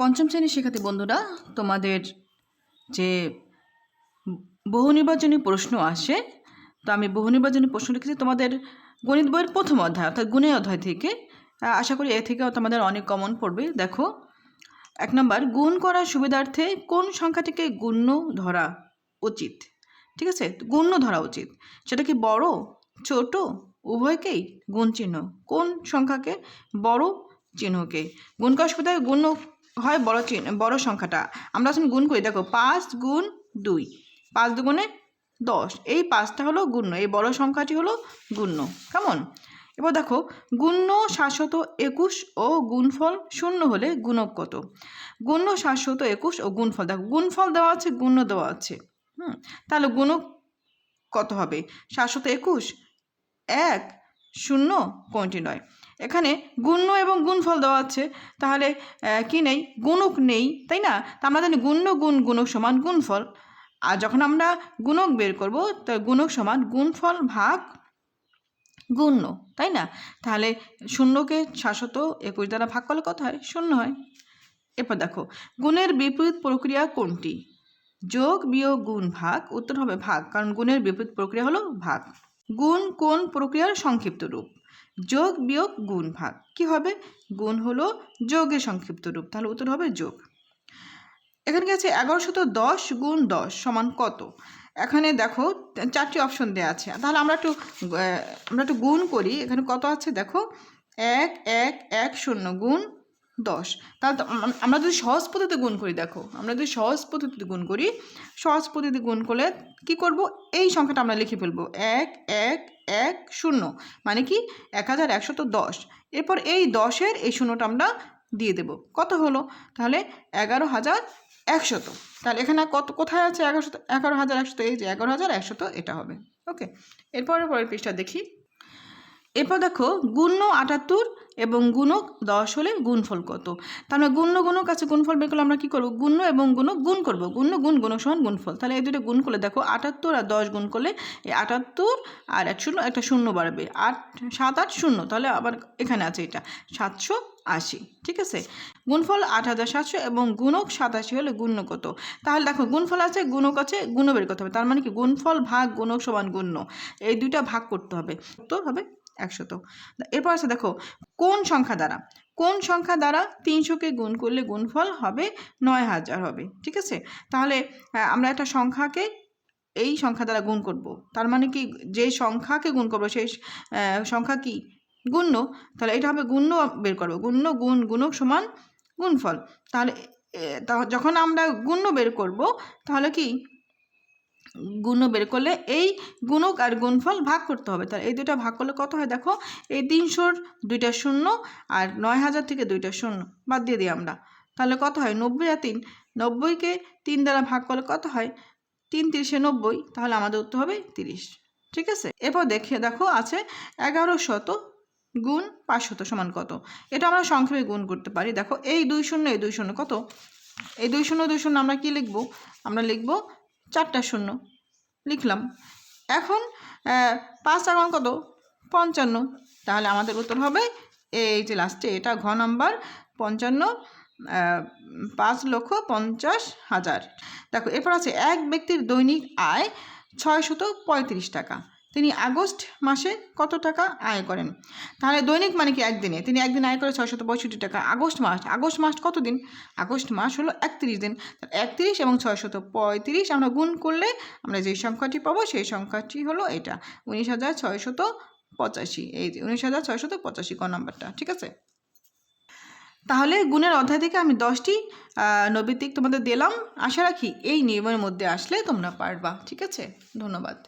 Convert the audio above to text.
পঞ্চম শ্রেণির শিক্ষার্থী বন্ধুরা, তোমাদের যে বহু নির্বাচনী প্রশ্ন আসে, তো আমি বহু নির্বাচনী প্রশ্ন লিখেছি তোমাদের গণিত বইয়ের প্রথম অধ্যায়, অর্থাৎ গুণের অধ্যায় থেকে। আশা করি এ থেকেও তোমাদের অনেক কমন পড়বে। দেখো, এক নম্বর, গুণ করার সুবিধার্থে কোন সংখ্যাটিকে গুণ্য ধরা উচিত? ঠিক আছে? গুণ্য ধরা উচিত। সেটা কি বড়, ছোট, উভয়কেই? গুণ চিহ্ন। কোন সংখ্যাকে? বড় চিহ্নকে। গুণ করার সুবিধায় গুণ হয় বড় চিহ্ন, বড় সংখ্যাটা। আমরা যখন গুণ করি, দেখো, পাঁচ গুণ দুই, পাঁচ দুগুণে দশ, এই পাঁচটা হলো গুণ্য, এই বড় সংখ্যাটি হলো গুণ্য, কেমন? এবার দেখো, গুণ্য সাতশত একুশ ও গুণফল শূন্য হলে গুণক কত? গুণ্য সাতশত একুশ ও গুণফল, দেখো, গুণফল দেওয়া আছে, গুণ্য দেওয়া আছে, হুম, তাহলে গুণক কত হবে? সাতশত একুশ, এক, শূন্য কোনটি নয়। এখানে গুণ্য এবং গুণফল দেওয়া আছে। তাহলে কি নেই? গুণক নেই, তাই না? তা আমরা জানি গুণ্য, গুণ, গুণক সমান গুণফল। আর যখন আমরা গুণক বের করব, তো গুণক সমান গুণফল ভাগ গুণ্য, তাই না? তাহলে শূন্যকে শাশ্বত একুশ দ্বারা ভাগ করলে কত হয়? শূন্য হয়। এরপর দেখো, গুণের বিপরীত প্রক্রিয়া কোনটি? যোগ, বিয়োগ, গুণ, ভাগ, উত্তর হবে ভাগ, কারণ গুণের বিপরীত প্রক্রিয়া হলো ভাগ। গুণ কোন প্রক্রিয়ার সংক্ষিপ্ত রূপ? যোগ বিয়োগ গুণ ভাগ। কি হবে? গুণ হলো যোগের সংক্ষিপ্ত রূপ। তাহলে উত্তর হবে যোগ। এখানে আছে? এগারোশত দশ গুণ দশ সমান কত? এখানে দেখো, চারটি অপশন দেওয়া আছে। তাহলে আমরা একটু আমরা একটু গুণ করি। এখানে কত আছে? দেখো, এক এক এক, শূন্য গুণ দশ। তাহলে আমরা যদি সহজ পদ্ধতিতে গুণ করি, দেখো, আমরা যদি সহজ পদ্ধতিতে গুণ করি, সহজ পদ্ধতিতে গুণ করলে কি করব? এই সংখ্যাটা আমরা লিখে ফেলব। এক এক এক, শূন্য। মানে কি? এক হাজার একশত দশ। এরপর এই দশের এই শূন্যটা আমরা দিয়ে দেব। কত হলো? তাহলে এগারো হাজার একশত। তাহলে এখানে কত, কোথায় আছে এগারোশত? এগারো হাজার একশত, এই যে এগারো হাজার একশত এটা হবে। ওকে? এরপরে পরের পৃষ্ঠা দেখি। এরপর দেখো, গুণ্য আটাত্তর এবং গুণক দশ হলে গুণফল কত? তাহলে গুণ্য গুণক আছে, গুণফল বের করলে আমরা কী করব? গুণ্য এবং গুণক গুণ করব। গুণ্য গুণ গুণক সমান গুণফল। তাহলে এই দুটো গুণ করলে দেখো, আটাত্তর আর দশ গুণ করলে এই আটাত্তর আর এক শূন্য, একটা শূন্য বাড়বে। আট, সাত, আট, শূন্য। তাহলে আবার এখানে আছে এটা, সাতশো আশি। ঠিক আছে? গুণফল আট হাজার সাতশো এবং গুণক সাতাশি হলে গুণ্য কত? তাহলে দেখো, গুণফল আছে, গুণক আছে গুণ বের করতে হবে। তার মানে কি? গুণফল ভাগ গুণক সমান গুণ্য। এই দুইটা ভাগ করতে হবে। তো হবে একশত। এরপর আছে দেখো, কোন সংখ্যা দ্বারা? কোন সংখ্যা দ্বারা তিনশোকে গুণ করলে গুণফল হবে? নয় হাজার হবে, ঠিক আছে? তাহলে আমরা একটা সংখ্যাকে এই সংখ্যা দ্বারা গুণ করব। তার মানে কি, যে সংখ্যাকে গুণ করব সেই সংখ্যা কি? গুণ্য। তাহলে এটা হবে গুণ্য বের করব। গুণ্য গুণ গুণক সমান গুণফল। তাহলে যখন আমরা গুণ্য বের করব, তাহলে কি? গুণ্য বের করলে এই গুণক আর গুণফল ভাগ করতে হবে। তাহলে এই দুটো ভাগ করলে কত হয় দেখো? এই তিনশোর দুইটা শূন্য আর নয় হাজার থেকে দুইটা শূন্য বাদ দিয়ে দিই আমরা। তাহলে কত হয়? নব্বই আর তিন। নব্বইকে তিন দ্বারা ভাগ করলে কত হয়? তিন তিরিশে নব্বই। তাহলে আমাদের উত্তর হবে তিরিশ। ঠিক আছে? এরপর দেখে দেখো আছে এগারো শত গুণ পাঁচশত সমান কত? এটা আমরা সংক্ষেপে গুণ করতে পারি। দেখো এই দুই শূন্য, এই দুই শূন্য কত? এই দুই শূন্য দুই শূন্য আমরা কি লিখব? আমরা লিখব চারটা শূন্য। লিখলাম। এখন পাঁচ আর কত? পঞ্চান্ন। তাহলে আমাদের উত্তর হবে এই যে লাস্টে এটা ঘ নাম্বার, পঞ্চান্ন পাঁচ লক্ষ পঞ্চাশ হাজার। দেখো, এরপর আছে এক ব্যক্তির দৈনিক আয় ছয়শত পঁয়ত্রিশ টাকা। তিনি আগস্ট মাসে কত টাকা আয় করেন? তাহলে দৈনিক মানে কি একদিনে? তিনি একদিন আয় করে ছয়শত পঁয়ষট্টি টাকা। আগস্ট মাস। আগস্ট মাস কত দিন? আগস্ট মাস হলো একত্রিশ দিন। একত্রিশ এবং ছয়শত পঁয়ত্রিশ আমরা গুণ করলে আমরা যে সংখ্যাটি পাবো, সেই সংখ্যাটি হলো এটা। উনিশ হাজার ছয়শত পঁচাশি। এই উনিশ হাজার ছয়শত পঁচাশি ক নাম্বারটা, ঠিক আছে? তাহলে গুণের অধ্যায় থেকে আমি দশটি নৈবিত্তিক তোমাদের দিলাম। আশা রাখি এই নিয়মের মধ্যে আসলে তোমরা পারবা, ঠিক আছে? ধন্যবাদ।